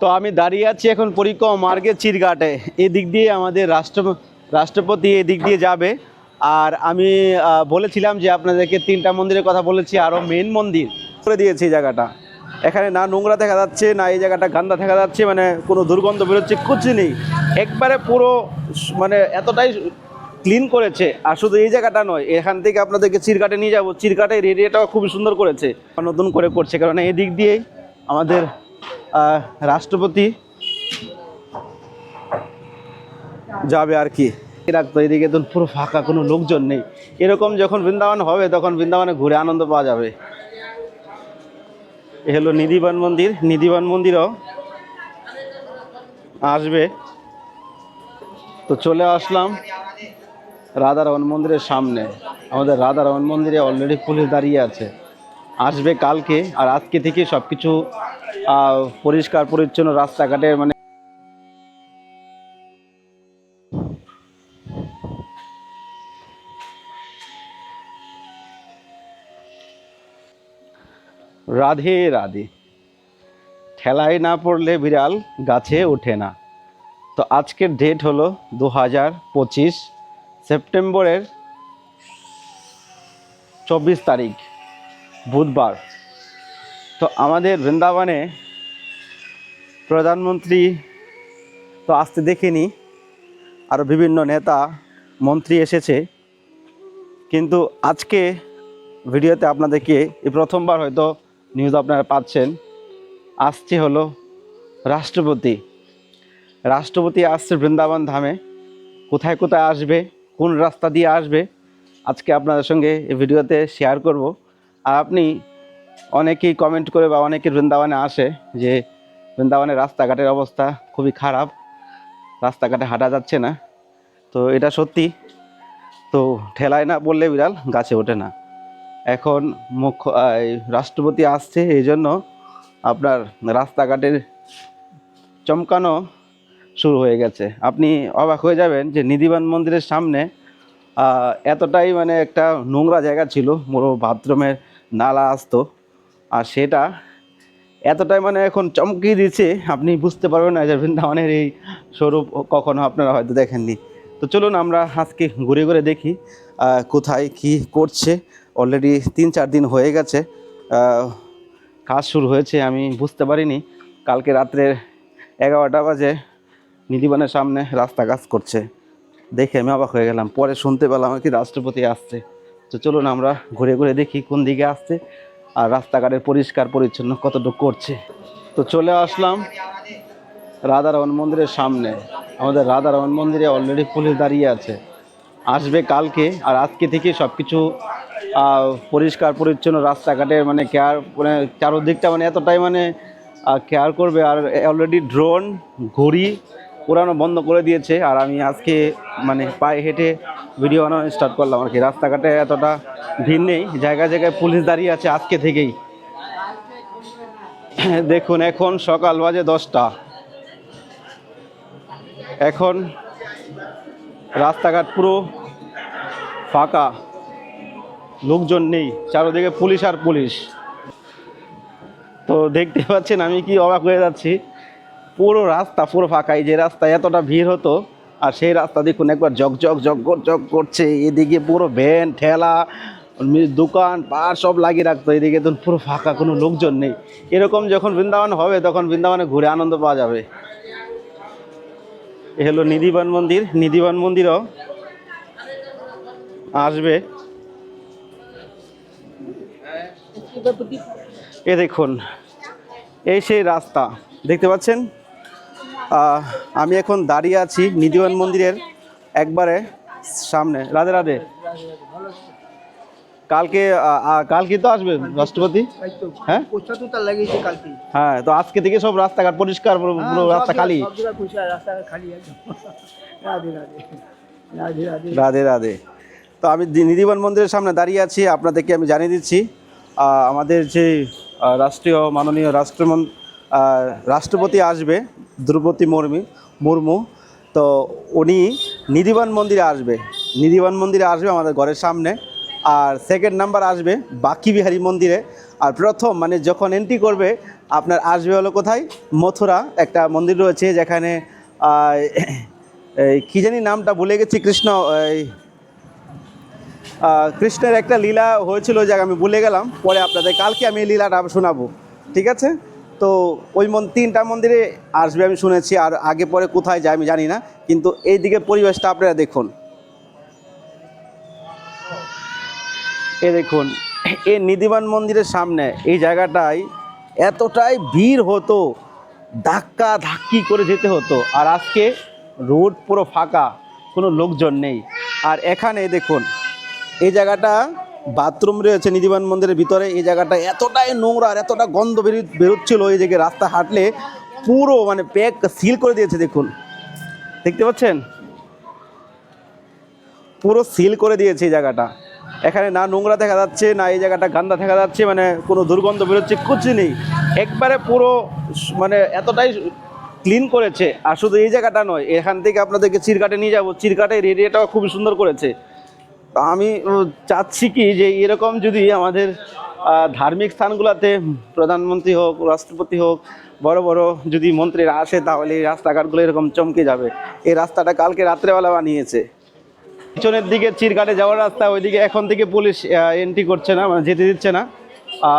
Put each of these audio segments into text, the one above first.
তো আমি দাঁড়িয়ে আছি এখন পরিক্রমা মার্গে চিরঘাটে এই দিক দিয়ে আমাদের রাষ্ট্র রাষ্ট্রপতি এদিক দিয়ে যাবে। আর আমি বলেছিলাম যে আপনাদেরকে তিনটা মন্দিরের কথা বলেছি, আরও মেন মন্দির। করে দিয়েছি এই জায়গাটা। এখানে না নোংরা দেখা যাচ্ছে, না এই জায়গাটা গান্দা দেখা যাচ্ছে মানে কোনো দুর্গন্ধ বেরোচ্ছে, কিছু নেই। একবারে পুরো মানে এতটাই ক্লিন করেছে। আর শুধু এই জায়গাটা নয়, এখান থেকে আপনাদেরকে চিরঘাটে নিয়ে যাব। চিরঘাটের এরিয়াটাও খুবই সুন্দর করেছে। নতুন করে করছে, কারণ এই দিক দিয়েই আমাদের রাষ্ট্রপতি যাবে আর কি। রাখতো এদিকে তো পুরো ফাঁকা, কোনো লোকজন নেই। এরকম যখন বৃন্দাবন হবে, তখন বৃন্দাবনে ঘুরে আনন্দ পাওয়া যাবে। এ হলো নিধিবান মন্দির। নিধিবান মন্দিরও আসবে। তো চলে আসলাম রাধারমন মন্দিরের সামনে। আমাদের রাধারমন মন্দিরে অলরেডি পুলিশ দাঁড়িয়ে আছে। আসবে কালকে আর আজকে থেকে সব কিছু পরিষ্কার, পরিচ্ছন্ন রাস্তাঘাটে মানে রাধে রাধে। ঠেলায় না পড়লে বিড়াল গাছে ওঠে না। তো আজকের ডেট হলো দু হাজার পঁচিশ, সেপ্টেম্বরের চব্বিশ তারিখ। বুধবার। তো আমাদের বৃন্দাবনে প্রধানমন্ত্রী তো আসতে দেখিনি আরও বিভিন্ন নেতা, মন্ত্রী এসেছে। কিন্তু আজকে ভিডিওতে আপনাদেরকে এই প্রথমবার হয়তো নিউজ আপনারা পাচ্ছেন। আসছে হলো রাষ্ট্রপতি। রাষ্ট্রপতি আসছে বৃন্দাবন ধামে। কোথায় কোথায় আসবে, কোন রাস্তা দিয়ে আসবে, আজকে আপনাদের সঙ্গে এই ভিডিওতে শেয়ার করব। আর আপনি অনেকেই কমেন্ট করে বা অনেকে বৃন্দাবনে আসে যে বৃন্দাবনের রাস্তাঘাটের অবস্থা খুবই খারাপ, রাস্তাঘাটে হাঁটা যাচ্ছে না। তো এটা সত্যি। তো ঠেলায় না বললে বিড়াল গাছে ওঠে না। এখন মুখ্য রাষ্ট্রপতি আসছে এই জন্য আপনার রাস্তাঘাটের চমকানো শুরু হয়ে গেছে। আপনি অবাক হয়ে যাবেন যে নিধিবান মন্দিরের সামনে এতটাই মানে একটা নোংরা জায়গা ছিল, পুরো বাথরুমের নালা আসতো। আর সেটা এতটাই মানে এখন চমকিয়ে দিচ্ছে আপনি বুঝতে পারবেন না যে বৃন্দাবনের এই স্বরূপ কখনো আপনারা হয়তো দেখেননি। তো চলুন আমরা আজকে ঘুরে ঘুরে দেখি কোথায় কি করছে। অলরেডি তিন চার দিন হয়ে গেছে কাজ শুরু হয়েছে, আমি বুঝতে পারিনি। কালকে রাত্রের এগারোটা বাজে নিধিবানের সামনে রাস্তা কাজ করছে। দেখে আমি অবাক হয়ে গেলাম, পরে শুনতে পেলাম আর কি রাষ্ট্রপতি আসছে। তো চলুন আমরা ঘুরে ঘুরে দেখি কোন দিকে আসছে আর রাস্তাঘাটের পরিষ্কার পরিচ্ছন্ন কতটুকু করছে। তো চলে আসলাম রাধারমন মন্দিরের সামনে। আমাদের রাধারমন মন্দিরে অলরেডি পুলিশ দাঁড়িয়ে আছে। আসবে কালকে আর আজকে থেকে সব কিছু পরিষ্কার পরিচ্ছন্ন রাস্তাঘাটের মানে কেয়ার মানে চারোদিকটা মানে এতটাই মানে কেয়ার করবে। আর অলরেডি ড্রোন ঘড়ি পুরানো বন্ধ করে দিয়েছে আর আমি আজকে মানে পায়ে হেঁটে ভিডিও বানানো স্টার্ট করলাম আর কি। রাস্তাঘাটে এতটা ভিড় নেই, জায়গায় জায়গায় পুলিশ দাঁড়িয়ে আছে আজকে থেকেই। দেখুন, এখন সকাল বাজে দশটা। এখন রাস্তাঘাট পুরো ফাঁকা। লোকজন নেই, চারোদিকে পুলিশ আর পুলিশ। তো দেখতে পাচ্ছেন আমি কি অবাক হয়ে যাচ্ছি। পুরো রাস্তা পুরো ফাঁকা। এই যে রাস্তায় এতটা ভিড় হতো, আর সেই রাস্তা দেখুন একবার জগ জগ জগ করছে। এদিকে পুরো ভ্যান, ঠেলা দোকান পার সব লাগিয়ে রাখতো। এদিকে তো পুরো ফাঁকা, কোনো লোকজন নেই। এরকম যখন বৃন্দাবন হবে, তখন বৃন্দাবনে ঘুরে আনন্দ পাওয়া যাবে। এ হলো নিধিবান মন্দির। নিধিবান মন্দিরও আসবে। এ দেখুন, এই সেই রাস্তা। দেখতে পাচ্ছেন? আমি এখন দাঁড়িয়ে আছি নিধিবান মন্দিরের একবারে সামনে। রাধে রাধে। কালকে কালকে তো আসবে রাষ্ট্রপতি? হ্যাঁ? হ্যাঁ তো আজকে থেকে সব রাস্তাঘাট পরিষ্কার পুরো রাস্তা খালি। রাধে রাধে। তো আমি নিধিবান মন্দিরের সামনে দাঁড়িয়ে আছি আপনাদেরকে আমি জানিয়ে দিচ্ছি। আমাদের যে রাষ্ট্রীয় মাননীয় রাষ্ট্রমন আহ, রাষ্ট্রপতি আসবে, দ্রৌপদী মুর্মু মুর্মু। তো উনি নিধিবান মন্দিরে আসবে। নিধিবান মন্দিরে আসবে আমাদের ঘরের সামনে। আর সেকেন্ড নাম্বার আসবে বাকি বিহারী মন্দিরে। আর প্রথম মানে যখন এন্ট্রি করবে, আপনার আসবে হলো কোথায়? মথুরা একটা মন্দির রয়েছে যেখানে কী জানি নামটা ভুলে গেছি, কৃষ্ণ কৃষ্ণের একটা লীলা হয়েছিল জায়গায় আমি ভুলে গেলাম। পরে আপনাদের কালকে আমি এই লীলাটা শোনাবো। ঠিক আছে? তো ওই মন তিনটা মন্দিরে আসবে আমি শুনেছি, আর আগে পরে কোথায় যায় আমি জানি না, কিন্তু এই দিকের পরিবেশটা আপনারা দেখুন। এ দেখুন এই নিধিবান মন্দিরের সামনে, এই জায়গাটায় এতটাই ভিড় হতো, ধাক্কা ধাক্কি করে যেতে হতো, আর আজকে রোড পুরো ফাঁকা, কোনো লোকজন নেই। আর এখানে দেখুন, এই জায়গাটা বাথরুম রয়েছে নিধিবান মন্দিরের ভিতরে। এই জায়গাটা এতটাই নোংরা আর এতটা গন্ধ বেরো, বেরোচ্ছিল এই জায়গায় রাস্তা হাঁটলে। পুরো মানে প্যাক সিল করে দিয়েছে, দেখুন। দেখতে পাচ্ছেন? পুরো সিল করে দিয়েছে এই জায়গাটা। এখানে না নোংরা দেখা যাচ্ছে, না এই জায়গাটা গান্দা দেখা যাচ্ছে মানে কোনো দুর্গন্ধ বেরোচ্ছে, কিছু নেই। একবারে পুরো মানে এতটাই ক্লিন করেছে। আর শুধু এই জায়গাটা নয়, এখান থেকে আপনাদেরকে চিরকাটে নিয়ে যাব। চিরকাটের এরিয়াটাও খুবই সুন্দর করেছে। আমি চাচ্ছি কি যে এরকম যদি আমাদের ধার্মিক স্থানগুলোতে প্রধানমন্ত্রী হোক, রাষ্ট্রপতি হোক, বড় বড় যদি মন্ত্রীরা আসে তাহলে এই রাস্তাঘাটগুলো এরকম চমকে যাবে। এই রাস্তাটা কালকে রাত্রেবেলা বানিয়েছে। পিছনের দিকে চিরকাটে যাওয়ার রাস্তা, ওইদিকে এখন থেকে পুলিশ এন্ট্রি করছে না মানে যেতে দিচ্ছে না।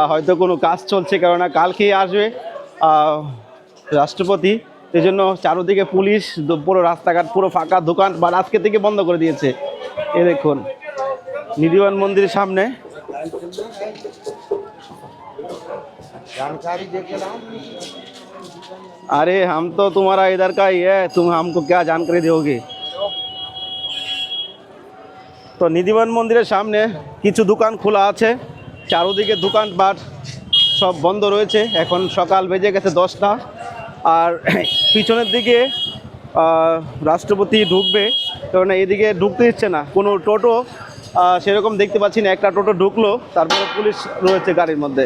হয়তো কোনো কাজ চলছে, কেননা কালকেই আসবে রাষ্ট্রপতি। এই জন্য চারোদিকে পুলিশ, পুরো রাস্তাঘাট, পুরো ফাঁকা দোকান বা আজকে থেকে বন্ধ করে দিয়েছে। এ দেখুন। নিধিবান মন্দিরের সামনে अरे हम तो तुम्हारा इधर का ही है तुम हमको क्या जानकारी दोगे তো নিধিবান মন্দিরের সামনে কিছু দোকান খোলা আছে চারোদিকে দোকানপাট সব বন্ধ রয়েছে এখন সকাল বেজে গেছে দশটা আর পিছনের দিকে আহ, রাষ্ট্রপতি ঢুকবে কারণ এদিকে ঢুকতে দিচ্ছে না কোনো টোটো আহ, সেরকম দেখতে পাচ্ছি না। একটা টোটো ঢুকলো, তারপরে পুলিশ রয়েছে গাড়ির মধ্যে।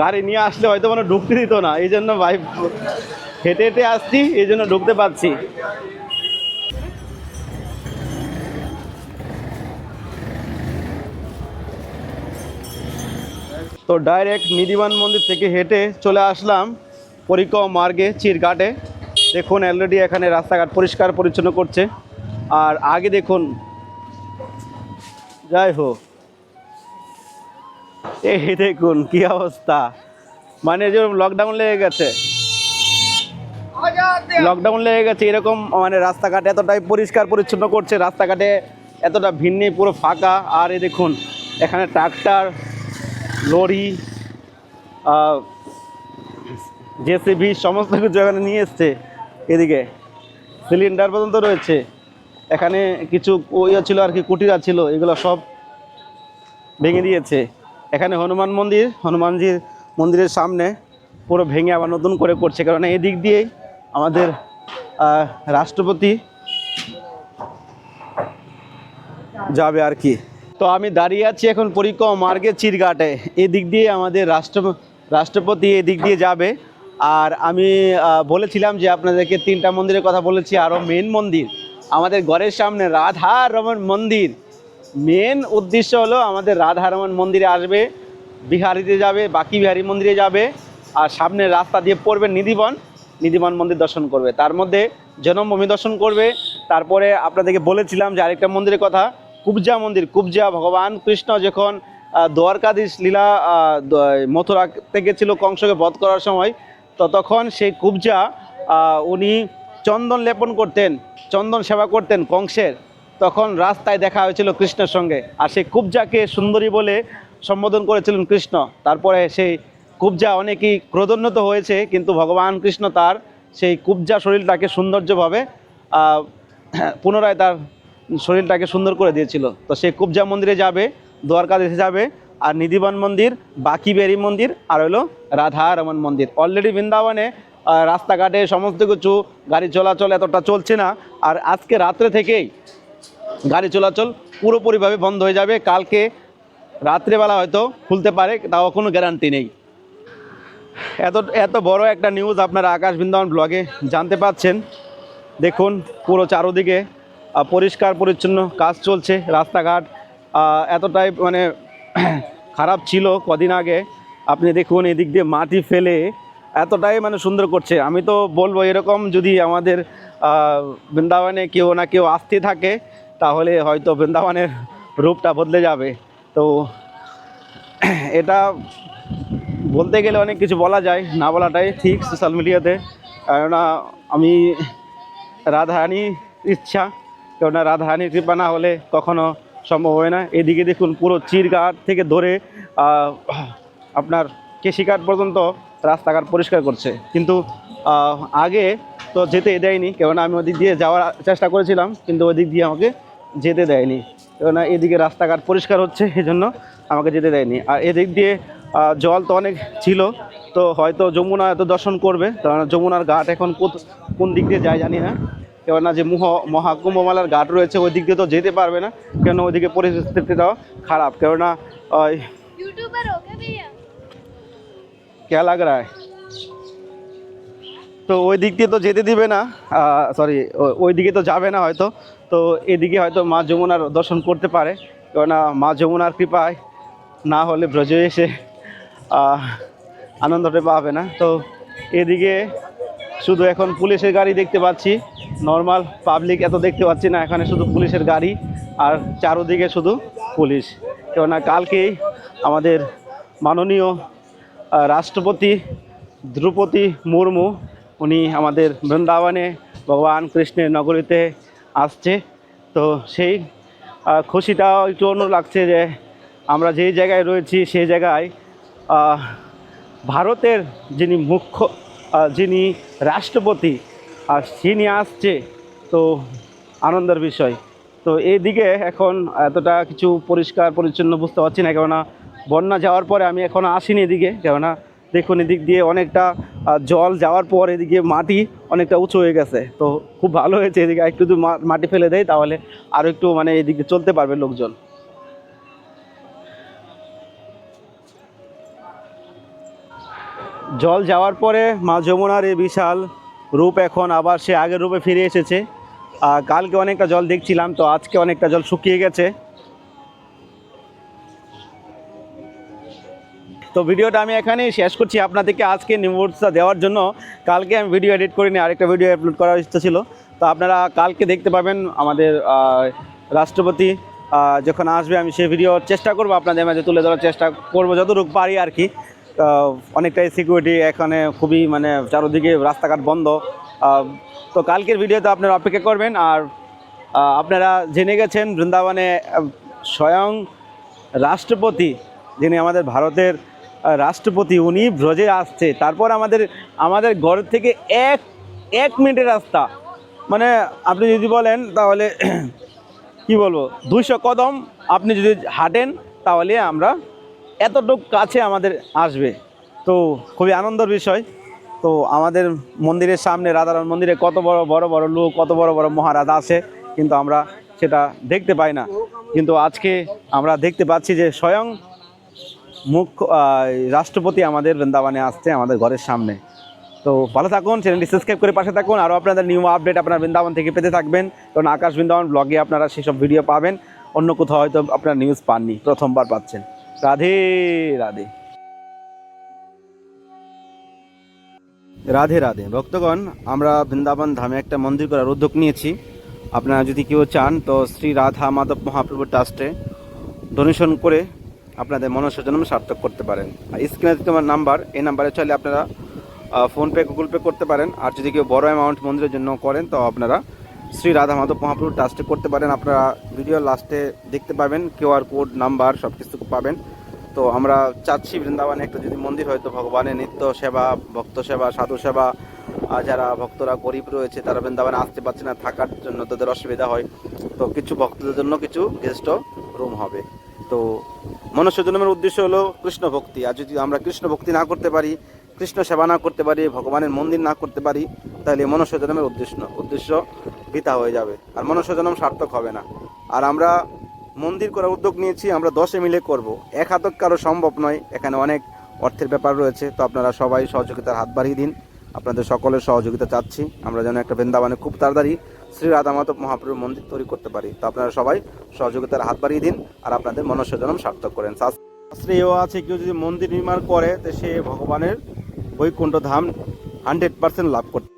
গাড়ি নিয়ে আসলে হয়তো মানে ঢুকতে দিত না, এই জন্য ভাই হেঁটে হেঁটে আসছি, এই জন্য ঢুকতে পারছি। তো ডাইরেক্ট নিধিবান মন্দির থেকে হেঁটে চলে আসলাম, পরিক্রম মার্গে চিরঘাটে দেখুন অলরেডি এখানে রাস্তাঘাট পরিষ্কার পরিচ্ছন্ন করছে। আর আগে দেখুন, যাই হোক। এই দেখুন, কি অবস্থা। মানে যে লকডাউন লেগে গেছে। লকডাউন লেগে গেছে, এরকম মানে রাস্তাঘাট এতটাই পরিষ্কার পরিচ্ছন্ন করছে, রাস্তাঘাটে এতটা ভিড় নেই পুরো ফাঁকা। আর এই দেখুন, এখানে ট্রাক্টর লরি জেসিবি সমস্ত কিছু এখানে নিয়ে এসছে। এদিকে সিলিন্ডার পর্যন্ত রয়েছে। এখানে কিছু ইয়ে ছিল আর কি, কুটিরা ছিল, এগুলো সব ভেঙে দিয়েছে। এখানে হনুমান মন্দির হনুমানজির মন্দিরের সামনে পুরো ভেঙে আবার নতুন করে করছে, কারণ এই দিক দিয়েই আমাদের রাষ্ট্রপতি যাবে আর কি। তো আমি দাঁড়িয়ে আছি এখন পরিক্রমা মার্গে চিরঘাটে এই দিক দিয়ে আমাদের রাষ্ট্র রাষ্ট্রপতি এই দিক দিয়ে যাবে। আর আমি বলেছিলাম যে আপনাদেরকে তিনটা মন্দিরের কথা বলেছি আরও মেন মন্দির। আমাদের ঘরের সামনে রাধা রমন মন্দির। মেন উদ্দেশ্য হলো আমাদের রাধারমন মন্দিরে আসবে বিহারিতে যাবে বাকি বিহারি মন্দিরে যাবে আর সামনের রাস্তা দিয়ে পড়বে নিধিবন। নিধিবন মন্দির দর্শন করবে। তার মধ্যে জন্মভূমি দর্শন করবে। তারপরে আপনাদেরকে বলেছিলাম যে আরেকটা মন্দিরের কথা কুবজা মন্দির। কুবজা ভগবান কৃষ্ণ যখন দ্বারকাধীশ লীলা আহ, দ- মথুরাতে গেছিল কংসকে বধ করার সময় তো তখন সেই কুবজা উনি চন্দন লেপন করতেন, চন্দন সেবা করতেন কংসের। তখন রাস্তায় দেখা হয়েছিল কৃষ্ণের সঙ্গে। আর সেই কুবজাকে সুন্দরী বলে সম্বোধন করেছিলেন কৃষ্ণ। তারপরে সেই কুবজা অনেকেই ক্রোধোন্নত হয়েছে, কিন্তু ভগবান কৃষ্ণ তার সেই কুবজা শরীরটাকে সৌন্দর্যভাবে পুনরায় তার শরীরটাকে সুন্দর করে দিয়েছিল। তো সেই কুবজা মন্দিরে যাবে দ্বারকা দেশে যাবে আর নিধিবন মন্দির, বাকি বেরি মন্দির, আর হলো রাধা রমন মন্দির। অলরেডি বৃন্দাবনে রাস্তাঘাটে সমস্ত কিছু গাড়ি চলাচল এতটা চলছে না। আর আজকে রাত্রে থেকেই গাড়ি চলাচল পুরোপুরিভাবে বন্ধ হয়ে যাবে। কালকে রাত্রেবেলা হয়তো খুলতে পারে, তাও কোনো গ্যারান্টি নেই। এত এত বড় একটা নিউজ আপনারা আকাশ বৃন্দাবন ব্লগে জানতে পাচ্ছেন। দেখুন, পুরো চারোদিকে পরিষ্কার পরিচ্ছন্ন কাজ চলছে, রাস্তাঘাট এতটাই মানে খারাপ ছিল কদিন আগে। আপনি দেখুন এদিক দিয়ে মাটি ফেলে এতটাই মানে সুন্দর করছে। আমি তো বলব এরকম যদি আমাদের বৃন্দাবনে কেউ না কেউ আসতে থাকে, তাহলে হয়তো বৃন্দাবনের রূপটা বদলে যাবে। তো এটা বলতে গেলে অনেক কিছু বলা যায়, না বলাটাই ঠিক সোশ্যাল মিডিয়াতে কেননা আমি রাধারানী ইচ্ছা, কেননা রাধারানীর কৃপা না হলে কখনো সম্ভব হয় না। এদিকে দেখুন পুরো চিরঘাট থেকে ধরে আপনার কেশিঘাট পর্যন্ত রাস্তাঘাট পরিষ্কার করছে। কিন্তু আগে তো যেতে দেয়নি, কেননা আমি ওদিক দিয়ে যাওয়ার চেষ্টা করেছিলাম, কিন্তু ওদিক দিয়ে আমাকে যেতে দেয়নি। কেননা এদিকে রাস্তাঘাট পরিষ্কার হচ্ছে এই জন্য আমাকে যেতে দেয়নি। আর এদিক দিয়ে জল তো অনেক ছিল, তো হয়তো যমুনা এত দর্শন করবে কারণ যমুনার ঘাট এখন কোন দিক দিয়ে যায় জানি না। কেননা যে মহ মহাকুম্ভমালার ঘাট রয়েছে ওই দিক দিয়ে তো যেতে পারবে না। কেন ওইদিকে পরিস্থিতিটাও খারাপ। কেননা ওই কে লাগ তো ওই দিক দিয়ে তো যেতে দিবে না। সরি ওই দিকে তো যাবে না হয়তো। তো এদিকে হয়তো মা যমুনার দর্শন করতে পারে। কেননা মা যমুনার কৃপায় না হলে ব্রজে এসে আনন্দটা পাবে না। তো এদিকে শুধু এখন পুলিশের গাড়ি দেখতে পাচ্ছি। নর্মাল পাবলিক এত দেখতে পাচ্ছি না, এখানে শুধু পুলিশের গাড়ি আর চারোদিকে শুধু পুলিশ। কেননা কালকেই আমাদের মাননীয় রাষ্ট্রপতি দ্রৌপদী মুর্মু, উনি আমাদের বৃন্দাবনে ভগবান কৃষ্ণের নগরীতে আসছে। তো সেই খুশিটাও একটু অন্য লাগছে যে আমরা যেই জায়গায় রয়েছি, সেই জায়গায় ভারতের যিনি মুখ্য যিনি রাষ্ট্রপতি, আর তিনি আসছে, তো আনন্দের বিষয়। তো এইদিকে এখন এতটা কিছু পরিষ্কার, পরিচ্ছন্ন বুঝতে পারছি না, কেননা বন্যা যাওয়ার পরে আমি এখনও আসিনি এদিকে, কেননা দেখুন এদিক দিয়ে অনেকটা জল যাওয়ার পর এদিকে মাটি অনেকটা উঁচু হয়ে গেছে। তো খুব ভালো হয়েছে এদিকে একটু যদি মাটি ফেলে দেয়, তাহলে আরও একটু মানে এদিকে চলতে পারবে লোকজন। জল যাওয়ার পরে মা যমুনার এই বিশাল রূপ এখন আবার সে আগের রূপে ফিরে এসেছে। কালকে অনেকটা জল দেখছিলাম, তো আজকে অনেকটা জল শুকিয়ে গেছে। তো ভিডিওটা আমি এখানেই শেষ করছি। আপনাদেরকে আজকে নিউজটা দেওয়ার জন্য কালকে আমি ভিডিও এডিট করিনি, আরেকটা ভিডিও আপলোড করার ইচ্ছা ছিল তো আপনারা কালকে দেখতে পাবেন আমাদের রাষ্ট্রপতি যখন আসবে, আমি সেই ভিডিও চেষ্টা করব। আপনাদের মাঝে তুলে ধরার চেষ্টা করব, যতটুকু পারি আর কি। অনেকটাই সিকিউরিটি এখানে খুবই মানে চারোদিকে রাস্তাঘাট বন্ধ। তো কালকের ভিডিওতে আপনারা অপেক্ষা করবেন আর আপনারা জেনে গেছেন বৃন্দাবনে স্বয়ং রাষ্ট্রপতি, যিনি আমাদের ভারতের রাষ্ট্রপতি, উনি ব্রজে আসছে। তারপর আমাদের আমাদের ঘর থেকে এক এক মিনিটের রাস্তা। মানে আপনি যদি বলেন তাহলে কি বলব? দুইশো কদম আপনি যদি হাঁটেন, তাহলে আমরা এতটুক কাছে আমাদের আসবে। তো খুবই আনন্দের বিষয়। তো আমাদের মন্দিরের সামনে রাধারণ মন্দিরে কত বড় বড় বড় লোক, কত বড় বড় মহারাজ আছে, কিন্তু আমরা সেটা দেখতে পাই না। কিন্তু আজকে আমরা দেখতে পাচ্ছি যে স্বয়ং মুখ্য রাষ্ট্রপতি আমাদের বৃন্দাবনে আসছে আমাদের ঘরের সামনে। তো ভালো থাকুন, চ্যানেলটি সাবস্ক্রাইব করে পাশে থাকুন। আরও আপনাদের নিউ আপডেট আপনার বৃন্দাবন থেকে পেতে থাকবেন। কারণ আকাশ বৃন্দাবন ব্লগে আপনারা সেসব ভিডিও পাবেন। অন্য কোথাও হয়তো আপনার নিউজ পাননি, প্রথমবার পাচ্ছেন। রাধে রাধে। রাধে রাধে। ভক্তগণ, আমরা বৃন্দাবন ধামে একটা মন্দির করার উদ্যোগ নিয়েছি। আপনারা যদি কেউ চান, তো শ্রী রাধা মাধব মহাপ্রভু ট্রাস্টে ডোনেশন করে আপনাদের মনস্যজন্ম সার্থক করতে পারেন। আর স্ক্রিনে তোমার নাম্বার, এই নাম্বারে চলে আপনারা ফোনপে, গুগল পে করতে পারেন। আর যদি কেউ বড় অ্যামাউন্ট মন্দিরের জন্য করেন, তো আপনারা শ্রী রাধা মাধব মহাপ্রভু ট্রাস্টে করতে পারেন। আপনারা ভিডিও লাস্টে দেখতে পাবেন কিউআর কোড নাম্বার সব কিছু পাবেন। তো আমরা চাচ্ছি বৃন্দাবনে একটা যদি মন্দির হয়তো ভগবানের নিত্য সেবা, ভক্ত সেবা, সাধু সেবা, আর যারা ভক্তরা গরিব রয়েছে, তারা বৃন্দাবনে আসতে পারছে না, থাকার জন্য তাদের অসুবিধা হয়। তো কিছু ভক্তদের জন্য কিছু গেস্ট রুম হবে। তো মনুষ্য জন্মের উদ্দেশ্য হলো কৃষ্ণ ভক্তি। আর যদি আমরা কৃষ্ণ ভক্তি না করতে পারি কৃষ্ণ সেবা না করতে পারি, ভগবানের মন্দির না করতে পারি, তাহলে মনুষ্য জন্মের উদ্দেশ্য উদ্দেশ্য বৃথা হয়ে যাবে। আর মনুষ্য জন্ম সার্থক হবে না। আর আমরা মন্দির করার উদ্যোগ নিয়েছি, আমরা দশে মিলে করব। এক হাতক কারও সম্ভব নয়, এখানে অনেক অর্থের ব্যাপার রয়েছে, তো আপনারা সবাই সহযোগিতার হাত বাড়িয়ে দিন। আপনাদের সকলের সহযোগিতা চাচ্ছি। আমরা যেন একটা বৃন্দাবনে খুব তাড়াতাড়ি শ্রী রাধা মাধব মহাপ্রভুর মন্দির তৈরি করতে পারি। তো আপনারা সবাই সহযোগিতার হাত বাড়িয়ে দিন, আর আপনাদের মনুষ্য জন্ম সার্থক করেন। শাস্ত্রে এও আছে, কেউ যদি মন্দির নির্মাণ করে, তো সে ভগবানের বৈকুণ্ঠ ধাম হান্ড্রেড পার্সেন্ট লাভ করতে